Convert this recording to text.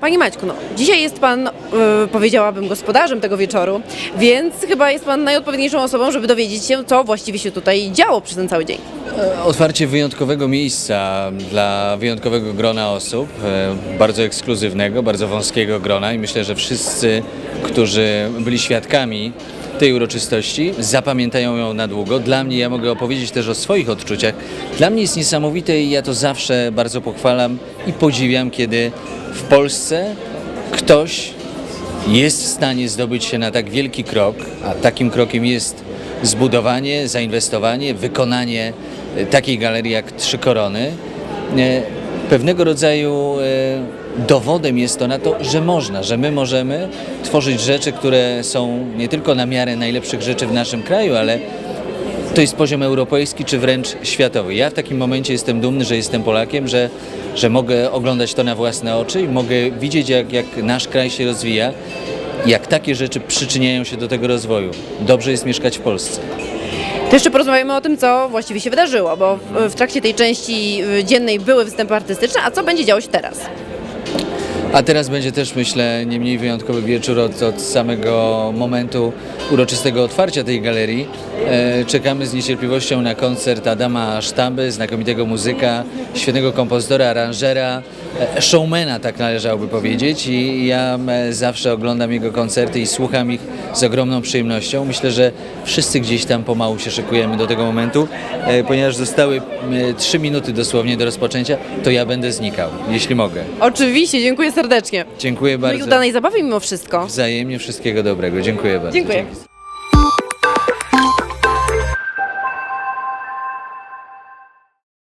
Panie Maćku, no, dzisiaj jest Pan, y, powiedziałabym, gospodarzem tego wieczoru, więc chyba jest Pan najodpowiedniejszą osobą, żeby dowiedzieć się, co właściwie się tutaj działo przez ten cały dzień. Otwarcie wyjątkowego miejsca dla wyjątkowego grona osób, e, bardzo ekskluzywnego, bardzo wąskiego grona i myślę, że wszyscy, którzy byli świadkami tej uroczystości, zapamiętają ją na długo. Dla mnie, ja mogę opowiedzieć też o swoich odczuciach, dla mnie jest niesamowite i ja to zawsze bardzo pochwalam i podziwiam, kiedy w Polsce ktoś jest w stanie zdobyć się na tak wielki krok, a takim krokiem jest zbudowanie, zainwestowanie, wykonanie e, takiej galerii jak Trzy Korony. Pewnego rodzaju e, dowodem jest to na to, że można, że my możemy tworzyć rzeczy, które są nie tylko na miarę najlepszych rzeczy w naszym kraju, ale to jest poziom europejski czy wręcz światowy. Ja w takim momencie jestem dumny, że jestem Polakiem, że, że mogę oglądać to na własne oczy i mogę widzieć, jak, jak nasz kraj się rozwija, jak takie rzeczy przyczyniają się do tego rozwoju. Dobrze jest mieszkać w Polsce. To jeszcze porozmawiamy o tym, co właściwie się wydarzyło, bo w, trakcie tej części y, dziennej były występy artystyczne, a co będzie działo się teraz? A teraz będzie też, myślę, nie mniej wyjątkowy wieczór od, od samego momentu uroczystego otwarcia tej galerii. E, czekamy z niecierpliwością na koncert Adama Sztamby, znakomitego muzyka, świetnego kompozytora, aranżera, showmana, tak należałoby powiedzieć. I ja e, zawsze oglądam jego koncerty i słucham ich z ogromną przyjemnością. Myślę, że wszyscy gdzieś tam pomału się szykujemy do tego momentu, e, ponieważ zostały e, trzy minuty dosłownie do rozpoczęcia, to ja będę znikał, jeśli mogę. Oczywiście, dziękuję serdecznie. Dziękuję No i bardzo. udanej zabawy mimo wszystko. Wzajemnie wszystkiego dobrego. Dziękuję bardzo. Dziękuję.